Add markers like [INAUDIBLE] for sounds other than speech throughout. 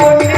Oh.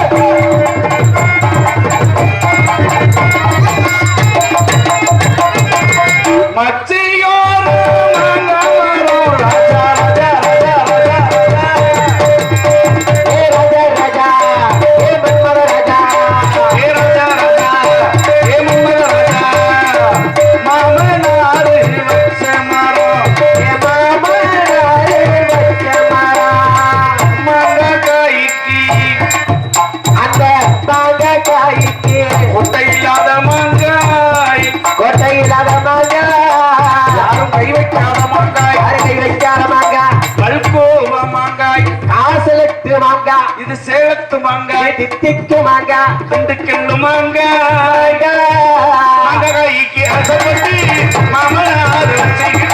மாங்காய் இது சேலத்து மாங்காய் திக்கு மாங்காய் திண்டுக்கல்லு மாங்காய் மாங்காய்க்கு அசப்பட்டு மாமனார் செய்கிறார்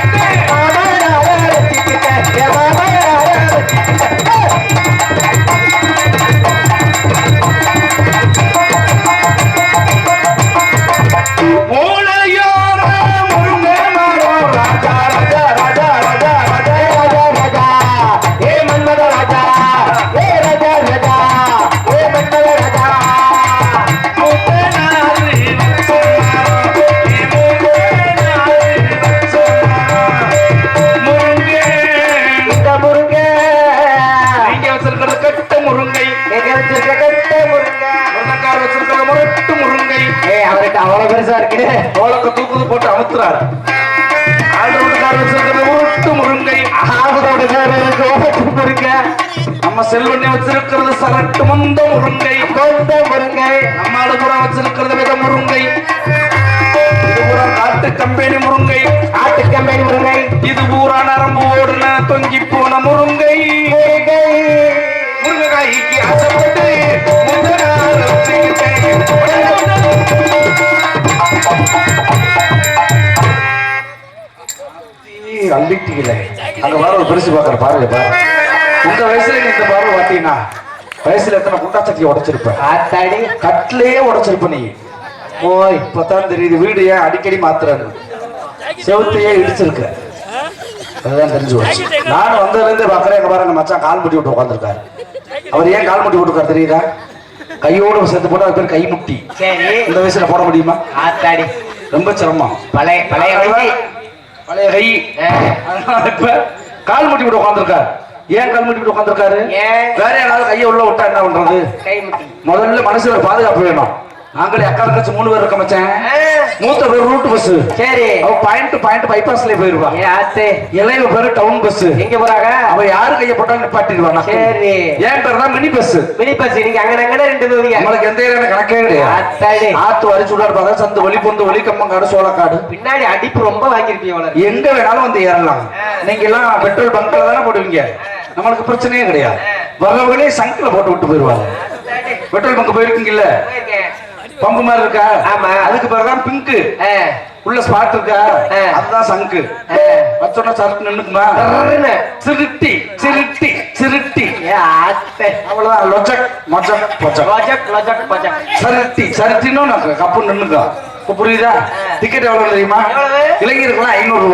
പിന്നെ വെച്ചിരിക്കുന്നത് സലട്ട് മൊന്ത മുറുങ്കൈ മൊന്ത മുറുങ്കൈ നമ്മള് പുറ വെച്ചിരിക്കുന്നത് വിധ கம்பெனி முருங்கை. ஆட்டு கம்பெனி முருங்கை. இது பூரா நரம்பு ஓடுன தொங்கி போன முருங்கை. முருங்கைக்கு ஆசைப்பட்டு அள்ளிட்டீங்களே அங்க வர ஒரு பெருசு பாக்குற பாருங்க பாருங்க. இந்த வயசுல இந்த பாரு பார்த்தீங்கன்னா வயசுல எத்தனை குண்டாச்சட்டியை உடைச்சிருப்ப? ஆத்தாடி. கட்டிலே உடைச்சிருப்ப நீ. ஓய் இப்பதான் தெரியுது வீடு ஏன் அடிக்கடி மாத்துறாரு செவுத்தையே இடிச்சிருக்க. அதுதான் தெரிஞ்சு போச்சு நானும் வந்ததுல இருந்து பாக்குறேன் எங்க பாருங்க மச்சான் கால் முட்டி விட்டு உட்காந்துருக்காரு அவர் ஏன் கால் முட்டி விட்டுருக்காரு தெரியுதா? கையோடு சேர்த்து போட்டு அது பேர் கை முட்டி. சரி. இந்த வயசுல போட முடியுமா? ஆத்தாடி. ரொம்ப சிரமம். பழைய பழைய. பழைய கை. கால் முட்டி விட்டு உட்காந்துருக்காரு ஏன் கால் முட்டி விட்டு உட்காந்துருக்காரு ஏன்? வேற யாராவது கையை உள்ள விட்டா என்ன பண்றது? முதல்ல மனசுல பாதுகாப்பு வேணும். நாங்களே அக்கா தங்கச்சி மூணு பேர் இருக்க மச்சான். மூத்த பேர் ரூட் பஸ் சரி. அவ பாயிண்ட் பாயிண்ட் பைபாஸ்ல போயிருவா. ஆத்து. இளைய பேரு டவுன் பஸ் எங்க போறாங்க? அவ யாரு கையை போட்டாலும் நிப்பாட்டிடுவா. சரி. என் பேர் தான் மினி பஸ் மினி பஸ் நீங்க அங்க அங்கன ரெண்டு தூதிங்க நம்மளுக்கு எந்த ஏரியா கணக்கே கிடையாது. ஆத்து வரி சுடார் பார்த்தா சந்து ஒலி பொந்து ஒலி கம்பங்காடு சோளக்காடு. பின்னாடி அடிப்பு ரொம்ப வாங்கிருப்பீங்க உனக்கு எங்க வேணாலும் வந்து ஏறலாம். நீங்க எல்லாம் பெட்ரோல் பங்க்ல தானே போடுவீங்க. நம்மளுக்கு பிரச்சனையே கிடையாது. வர்றவங்களே சங்கில போட்டு விட்டு போயிருவாங்க பெட்ரோல் பங்க் போயிருக்கீங்கல்ல? பம்பு மாதிரி இருக்கா? ஆமா. அதுக்கு பிறகுதான் பிங்க் உள்ள ஸ்பாட் இருக்கா. அதுதான் சங்கு. ஆ. வச்சோன்னா சரக்கு நின்னுக்குமா. சிருட்டி சிருட்டி சிருட்டி அவ்வளவுதான். லொஜக் மொஜக் பொஜக். லொஜக் லொஜக் பொஜக். சருட்டி சருட்டின்னு நான் கப்பு நின்னுக்கா இப்ப புரியுதா டிக்கெட் எவ்வளவு தெரியுமா? இளைஞருக்குலாம் ஐநூறு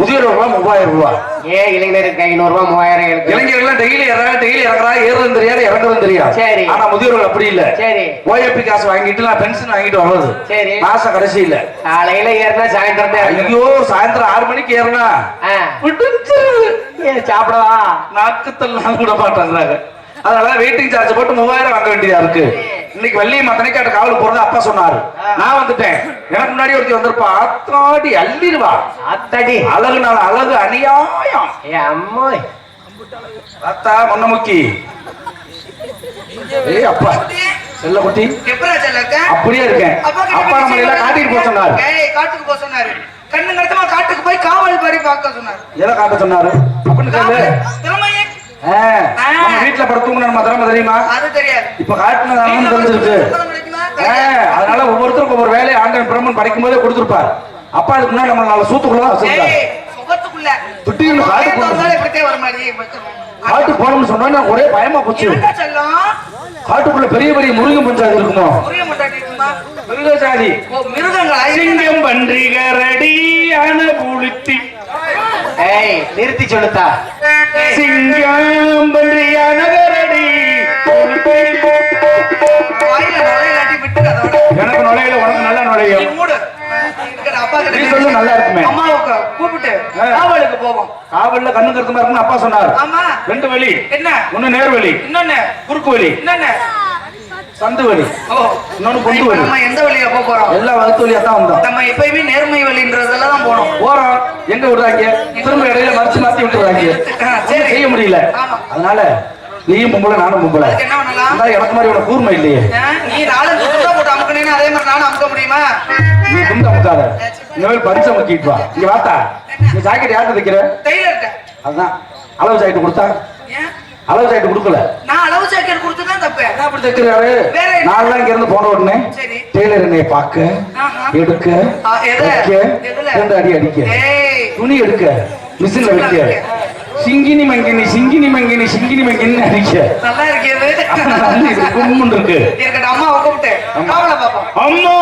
ரூபா முதியோர்களுக்குலாம் மூவாயிரம் ரூபா. ஏன் இளைஞருக்கு ஐநூறு ரூபாய் மூவாயிரம் இளைஞர்கள் டெய்லி இறங்க டெய்லி இறங்குறா ஏறுறது தெரியாது இறங்குறது தெரியாது. சரி. ஆனா முதியோர்கள் அப்படி இல்ல. சரி. ஓஏபி காசு வாங்கிட்டு நான் பென்ஷன் வாங்கிட்டு வர்றது. சரி. மாசம் கடைசியில காலையில ஏறினா சாயந்தரம். ஐயோ சாயந்தரம் ஆறு மணிக்கு ஏறினா? சாப்பிடவா? நாக்குத்தெல்லாம் கூட மாட்டாங்க அதனால வெயிட்டிங் சார்ஜ் போட்டு மூவாயிரம் வாங்க வேண்டியதா இருக்கு. இன்னைக்கு வள்ளி மத்தனைக்காட்டு காவல் போறது அப்பா சொன்னாரு. நான் வந்துட்டேன். எனக்கு முன்னாடி ஒருத்தி வந்திருப்பா. ஆத்தாடி அள்ளிடுவா. அத்தடி அழகு நாள் அழகு அநியாயம். ஏ அம்மோய். அத்தா முன்னமுக்கி. ஏய் அப்பா. செல்ல குட்டி? அப்படியே இருக்கேன். அப்பா நம்ம எல்லாம் காட்டிட்டு போக சொன்னாரு. ஏய், காட்டுக்கு போக சொன்னாரு. கண்ணு கருத்தமா காட்டுக்கு போய் காவல் பறி பார்க்க சொன்னாரு. எதை காட்ட சொன்னாரு? அப்படின்னு நம்ம வீட்டுல படுத்தவங்க நம்ம திறமை தெரியுமா? அது தெரியாது. இப்ப காட்டினதானு தெரிஞ்சிருக்கு. அதனால ஒவ்வொருத்தருக்கும் ஒவ்வொரு வேலையை ஆண்டவன் பிரம்மன் படிக்கும் போதே கொடுத்திருப்பார். அப்பா அதுக்கு முன்னாடி நம்ம நாலு சூத்துக்குள்ளதான் வச்சிருக்காரு. காட்டு போகணும்னு சொன்னா ஒரே பயமா போச்சு? காட்டுக்குள்ள பெரிய பெரிய முருகன் பஞ்சாயத்து இருக்குமோ? ஓ, மிருகங்களா? சிங்கம் பன்றி கரடி அண புளுத்தி ஏய் நிறுத்தி சொல்லுத்தா. சிங்கம் பன்றி அணகரடி வாயில நுழையிலாட்டி விட்டுடு அதோட. எனக்கு நுழையில உனக்கு நல்லா நுழையும் சொல்லு நல்லா இருக்குமே. அம்மாவை கூ- கூப்பிட்டு. காவலுக்கு போவோம். காவல்ல கண்ணு கருத்துமா இருக்குன்னு அப்பா சொன்னார். ரெண்டு வழி என்ன? ஒண்ணு நேர் வழி இன்னொன்னு. குறுக்கு வழி என்னன்னு சந்து வழி இன்னொன்னு இப்ப வழி நம்ம எந்த வழியா போக போறோம்? எல்லா வகுத்து வழியா தான் வந்தோம். நம்ம எப்பயுமே நேர்மை வழின்றதுல தான் போனோம். போறோம். எங்க விடுறாங்க? திரும்ப இடையில மறைச்சு மாத்தி விட்டுறாங்க. செய்ய முடியல. அதனால நீயும் பொம்பளை நானும் பொம்பளை. அதுக்கு என்ன பண்ணலாம்? அதான் எனக்கு மாதிரி உனக்கு கூர்மை இல்லையே. நீ துண்டா போட்டு அமுக்கினீங்கன்னா அதே மாதிரி நானும் அமுக்க முடியுமா? நீ குண்டு அமுக்காத. இந்த மாதிரி பரிசு அமுக்கிட்டு வா. இங்க வாத்தா. இந்த ஜாக்கெட் யார்கிட்ட டெய்லர்கிட்ட. அதுதான் அளவு ஜாக்கெட் கொடுத்தா? அளவு ஜாக்கெட் கொடுக்கல. நான் அளவு ஜாக்கெட் கொடுத்து தான் தப்பு என்ன அப்படி தைக்கிறாரு? நான் இங்க இருந்து போன உடனே சரி. டெய்லர் என்னைய பார்க்க. எடுக்க? ரெண்டு அடி அடிக்க. துணி எடுக்க மிஷின்ல வைக்க. சிங்கினி மங்கினி சிங்கினி மங்கினி சிங்கினி மங்கினி அடிக்க. நல்லா இருக்கிறது [LAUGHS] இது கும்முன்னு இருக்கு. அம்மா!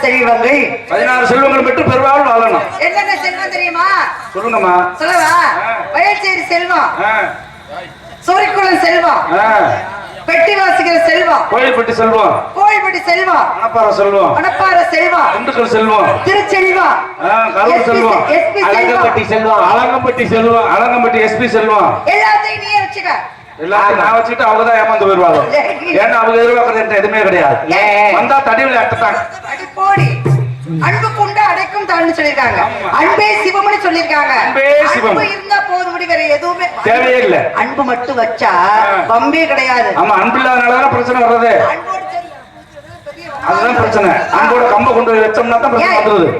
செல்வங்கள் பதினாறு செல்வங்கள் பெற்று பெருவாள் வாழணும். என்னென்ன செல்வம் தெரியுமா? சொல்லுங்கம்மா. சொல்லவா. வயல்சேரி செல்வம். சூரிக்குளம் செல்வம். பெட்டி வாசிக்கிற செல்வம். கோயில்பட்டி செல்வம். கோயில்பட்டி செல்வம். மணப்பாறை செல்வம். மணப்பாறை செல்வம். திண்டுக்கல் செல்வம். திருச்செல்வம். கரூர் செல்வம். எஸ்பி செல்வம். அலங்கப்பட்டி செல்வம். அலங்கம்பட்டி செல்வம். அலங்கம்பட்டி எஸ்பி செல்வம். எல்லாத்தையும் நீயே வச்சுக்க. எல்லாத்தையும் நான் வச்சுட்டு அவங்க தான் ஏமாந்து போயிருவாங்க [LAUGHS] ஏன்னா அவங்க எதிர்பார்க்கறது எதுவுமே கிடையாது? வந்தா தடிவில் அட்டட்டாங்க அடி போடி. அன்பு கொண்டு அடைக்கும் தாழ்னு சொல்லிருக்காங்க அன்பே சிவம்னு சொல்லிருக்காங்க அன்பே சிவம். அன்பு இருந்தா போதும் முடி வேற எதுவுமே. தேவையே இல்ல. அன்பு மட்டும் வச்சா. பம்பே கிடையாது. ஆமா அன்பில்லாதனாலதான் பிரச்சனை வர்றது? அதுதான் பிரச்சனை. அன்போட கம்ப கொண்டு வச்சோம்னா தான் பிரச்சனை. வந்துருது.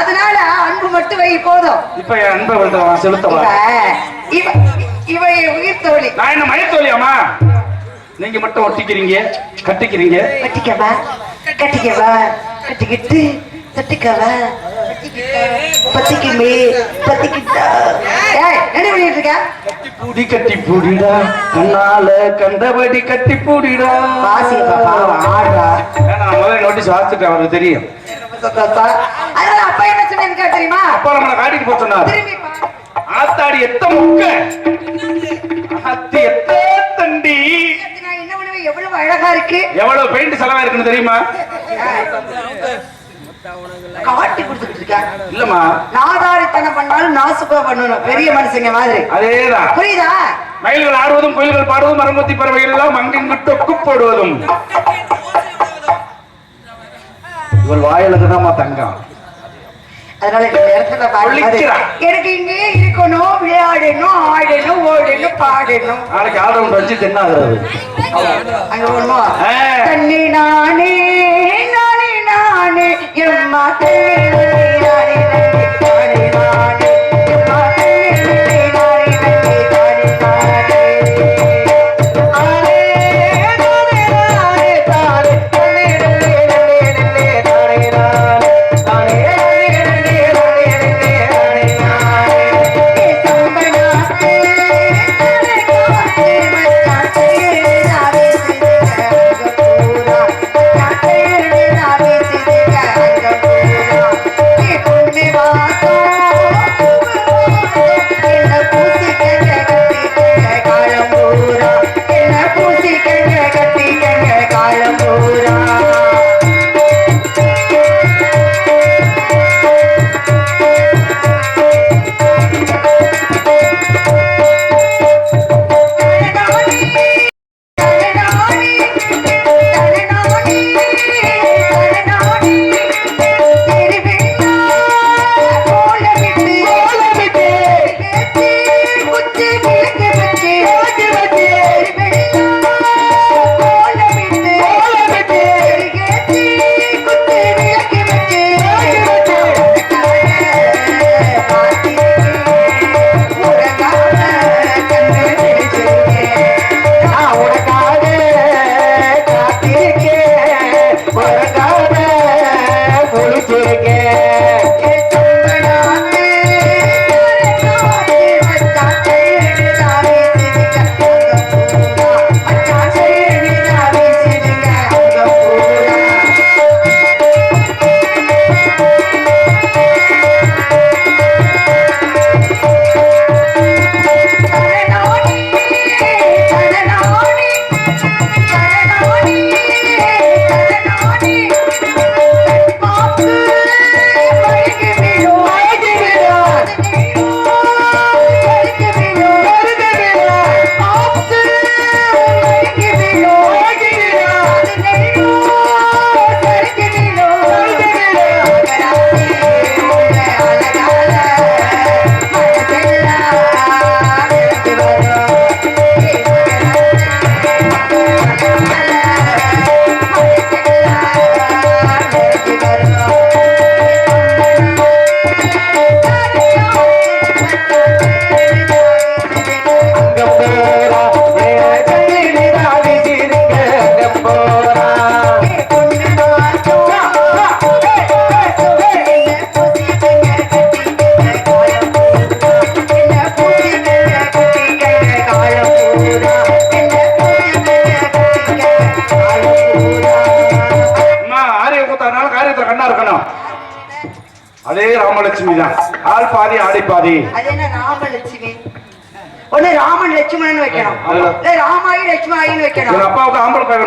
அதனால அன்பு மட்டும் வை போதும். இப்ப என் அன்பை வந்து செலுத்தவா இவ இவ உயிர் தோழி. நான் என்ன மயத்தோழியாமா நீங்க மட்டும் ஒட்டிக்கிறீங்க கட்டிக்கிறீங்க. கட்டிக்கவா கட்டிக்கவா கட்டிக்கிட்டு தட்டிக்கவா பத்திக்குமே பத்திக்கிட்டா. ஏய் என்ன பண்ணிட்டு இருக்க? பூடி கட்டி பூடிடா கண்ணால கண்டபடி கட்டி பூடிடா வாசி பாவம் ஆடுறா. நான் முதல்ல நோட்டீஸ் வாசிச்சுட்டு அவருக்கு தெரியும். அதனால அப்பா என்ன சொன்னீங்க தெரியுமா? அப்பா நம்மளை காட்டிட்டு போக சொன்னார். திரும்பி பா. ஆத்தாடி எத்த முக்க? ஆத்தி எத்த தண்டி? எவ்வளவு அழகா இருக்கு. எவ்வளவு பெயிண்ட் செலவா இருக்குன்னு தெரியுமா? காட்டி கொடுத்துட்டு இருக்கேன் இல்லம்மா. நாதாரித்தனம் பண்ணாலும் நாசுக்கா பண்ணணும். பெரிய மனுஷங்க மாதிரி. அதேதான். புரியுதா? மயில்கள் ஆடுவதும் கோயில்கள் பாடுவதும் மரங்கொத்தி பறவைகள் எல்லாம் அங்கிங்கு டொக்கு போடுவதும். இவள் வாயிலுக்கு தங்கம். அதனால இந்த இடத்துல பாடும்போது சொல்லிக்கிறா. எனக்கு இங்கே இருக்கணும் விளையாடணும் ஆடணும் ஓடணும் பாடணும். நாளைக்கு வச்சு தென்னாகிறது அங்க போகணுமோ? ஆ. தண்ணி நானே நானே நானே எம்மா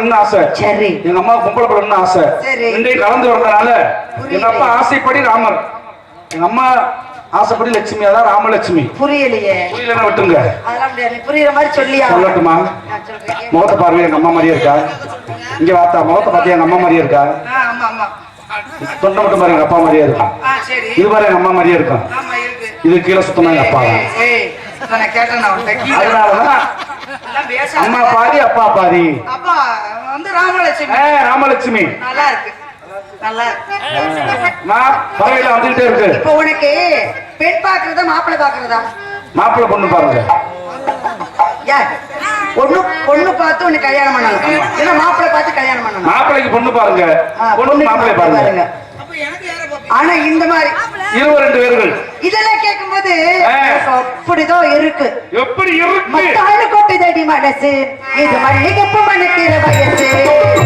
பையன் ஆசை. சரி. எங்க அம்மா பொம்பளை படம்னு ஆசை. சரி. ரெண்டையும் கலந்து புரியுது. எங்க அப்பா ஆசைப்படி ராமர். எங்க அம்மா ஆசைப்படி லட்சுமி அதான் ராமலட்சுமி. புரியலையே. புரியலன்னா விட்டுங்க புரியுற மாதிரி சொல்லியா? சொல்லட்டுமா? முகத்தை பார்வை எங்க அம்மா மாதிரியே இருக்கா? இங்க வாத்தா முகத்தை பார்த்தியா எங்க அம்மா மாதிரியே இருக்கா? தொண்டை மட்டும் பாரு எங்க அப்பா மாதிரியே இருக்கும் இது பாரு எங்க அம்மா மாதிரியே இருக்கும் இது கீழே சுத்தமா எங்க அப்பா தான். அதனாலதான் அம்மா பாதி அப்பா பாதி அப்பா வந்து ராமலட்சுமி. ராமலட்சுமி. நல்லா இருக்கு நல்லா வந்துகிட்டே இருக்கு. இப்போ உனக்கு பெண் பாக்குறதா மாப்பிள்ளை பாக்குறதா மாப்பிள்ளை பொண்ணு பாருங்க பொண்ணு பொண்ணு பார்த்து உனக்கு கல்யாணம் பண்ணணும் இல்ல மாப்பிள்ளை பார்த்து கல்யாணம் பண்ணணும். மாப்பிள்ளைக்கு பொண்ணு பாருங்க. பொண்ணு மாப்பிள்ளை பாருங்க. அப்ப எனக்கு யார பாப்பீங்க ஆனா இந்த மாதிரி இருவர் ரெண்டு பேர்கள். இதெல்லாம். எனக்கு அப்படிதான் இருக்கு. எப்படி இருக்கு? மனசு இது மல்லிகைப்பூ மணக்கிற வயசு.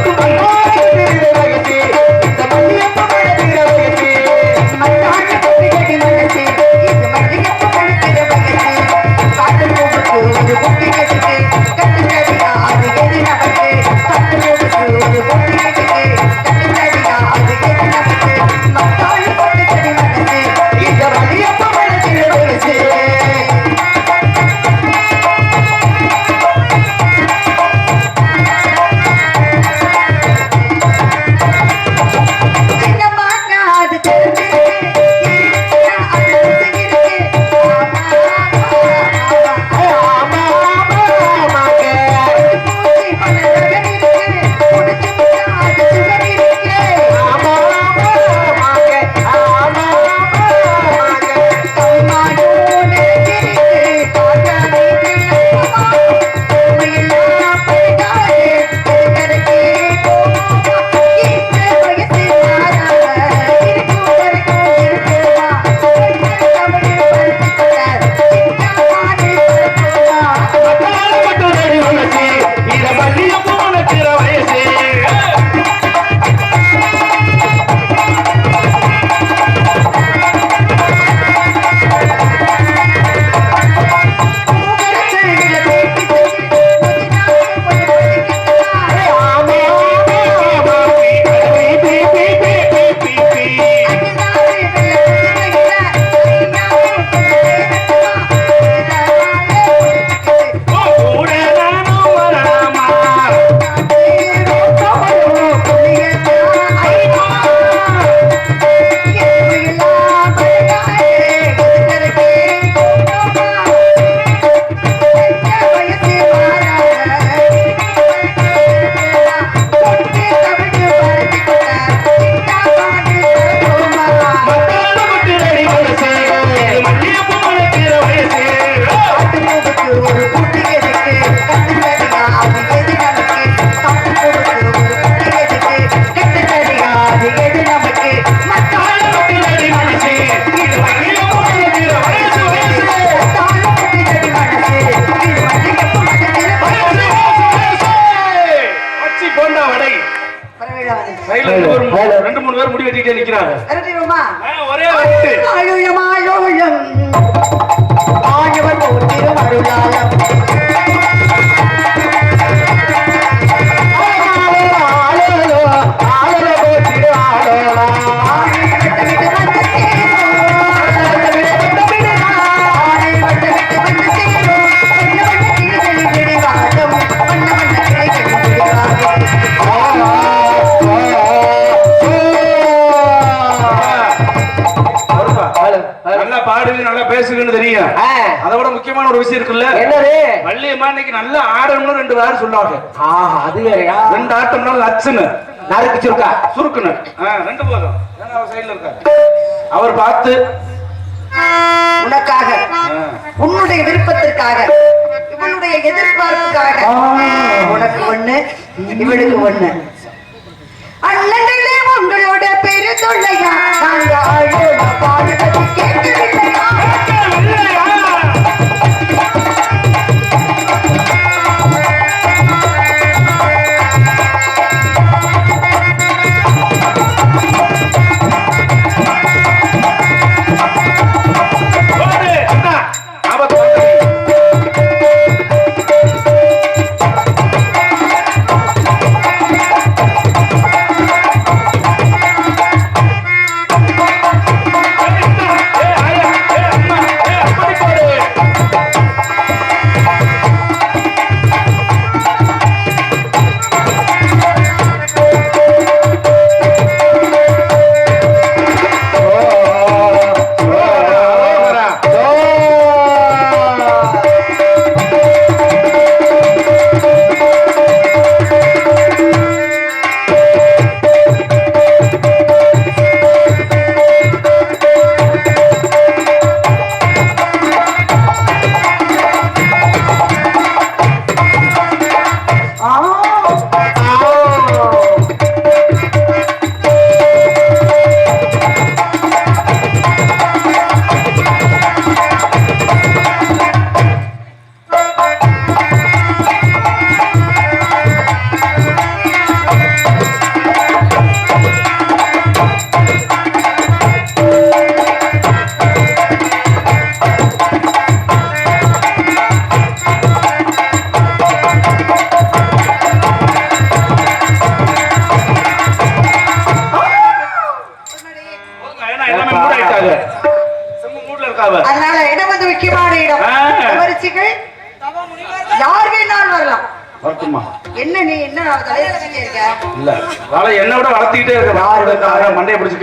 ரெண்டு மூணு பேர் முடி வெட்டிட்டே நிக்கிறாங்க. ஒரே வெட்டு. அழுயம் ஆயோயம் ஆயவர் போற்றிரும் அருளாலம் நல்லா பாடுவீங்க நல்லா பேசுவீங்கன்னு தெரியும் ஆ. அதை விட முக்கியமான ஒரு விஷயம் இருக்குல்ல. என்னது? வள்ளியம்மா இன்னைக்கு நல்லா ஆடணும்னு ரெண்டு வாரம் சொல்லுவாங்க. ஆஹா அது வேறயா? ரெண்டு ஆட்டம்னா லட்சணு நறுக்கு சுருக்கா சுருக்குன்னு. ஆ, ரெண்டு போதும். ஏன்னா அவர் சைடுல இருக்காரு. அவர் பார்த்து உனக்காக உன்னுடைய விருப்பத்திற்காக இவளுடைய எதிர்பார்ப்புக்காக உனக்கு ஒண்ணு இவளுக்கு ஒண்ணு. அண்ணங்களே உங்களோட பெரு தொல்லையா நாங்க அழுத பாடுவது கேட்கவில்லையா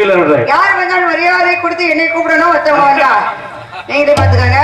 கீழே யார் வந்தாலும் மரியாதை கொடுத்து என்னை கூப்பிடணும் ஒருத்தவங்க வந்தா. நீங்களே பாத்துக்கோங்க